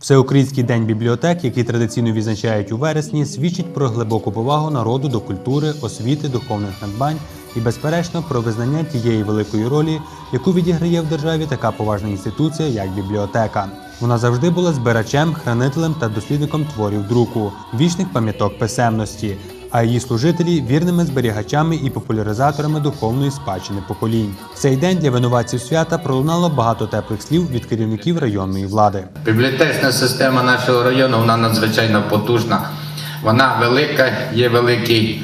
Всеукраїнський день бібліотек, який традиційно відзначають у вересні, свідчить про глибоку повагу народу до культури, освіти, духовних надбань і, безперечно, про визнання тієї великої ролі, яку відіграє в державі така поважна інституція, як бібліотека. Вона завжди була збирачем, хранителем та дослідником творів друку, вічних пам'яток писемності, а її служителі вірними зберігачами і популяризаторами духовної спадщини поколінь. В цей день для винуватців свята пролунало багато теплих слів від керівників районної влади. Бібліотечна система нашого району вона надзвичайно потужна. Вона велика, є великий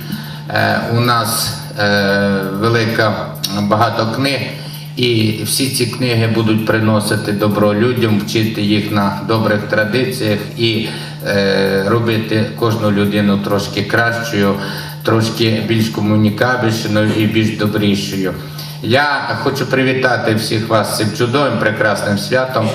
е, у нас е, велика багато книг, і всі ці книги будуть приносити добро людям, вчити їх на добрих традиціях і е, робити кожну людину трошки кращою, трошки більш комунікабельною і більш добрішою. Я хочу привітати всіх вас з цим чудовим прекрасним святом,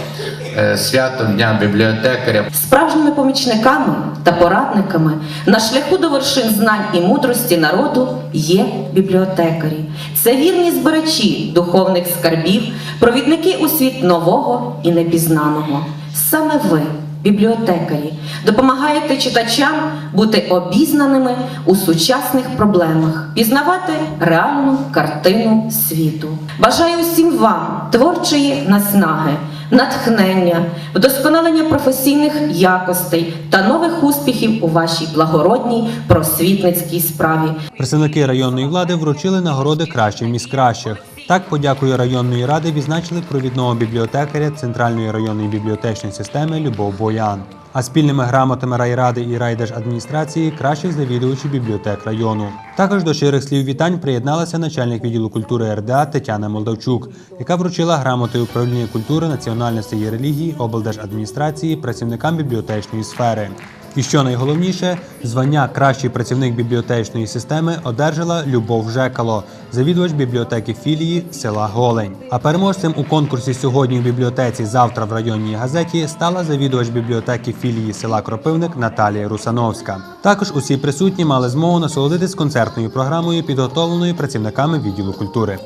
е, святом Дня бібліотекаря. Справжніми помічниками та порадниками на шляху до вершин знань і мудрості народу є бібліотекарі. Це вірні збирачі духовних скарбів, провідники у світ нового і непізнаного. Саме ви, бібліотекарі, допомагаєте читачам бути обізнаними у сучасних проблемах, пізнавати реальну картину світу. Бажаю усім вам творчої наснаги, натхнення, вдосконалення професійних якостей та нових успіхів у вашій благородній просвітницькій справі. Представники районної влади вручили нагороди кращим із кращих. Так, подякою районної ради відзначили провідного бібліотекаря Центральної районної бібліотечної системи Любов Боян. А спільними грамотами райради і райдержадміністрації кращих завідувачів бібліотек району. Також до щирих слів вітань приєдналася начальник відділу культури РДА Тетяна Молдавчук, яка вручила грамоти управління культури, національності і релігії облдержадміністрації працівникам бібліотечної сфери. І що найголовніше, звання кращий працівник бібліотечної системи одержала Любов Жекало, завідувач бібліотеки філії села Голень. А переможцем у конкурсі сьогодні в бібліотеці, завтра в районній газеті стала завідувач бібліотеки філії села Кропивник Наталія Русановська. Також усі присутні мали змогу насолодитись концертною програмою, підготовленою працівниками відділу культури.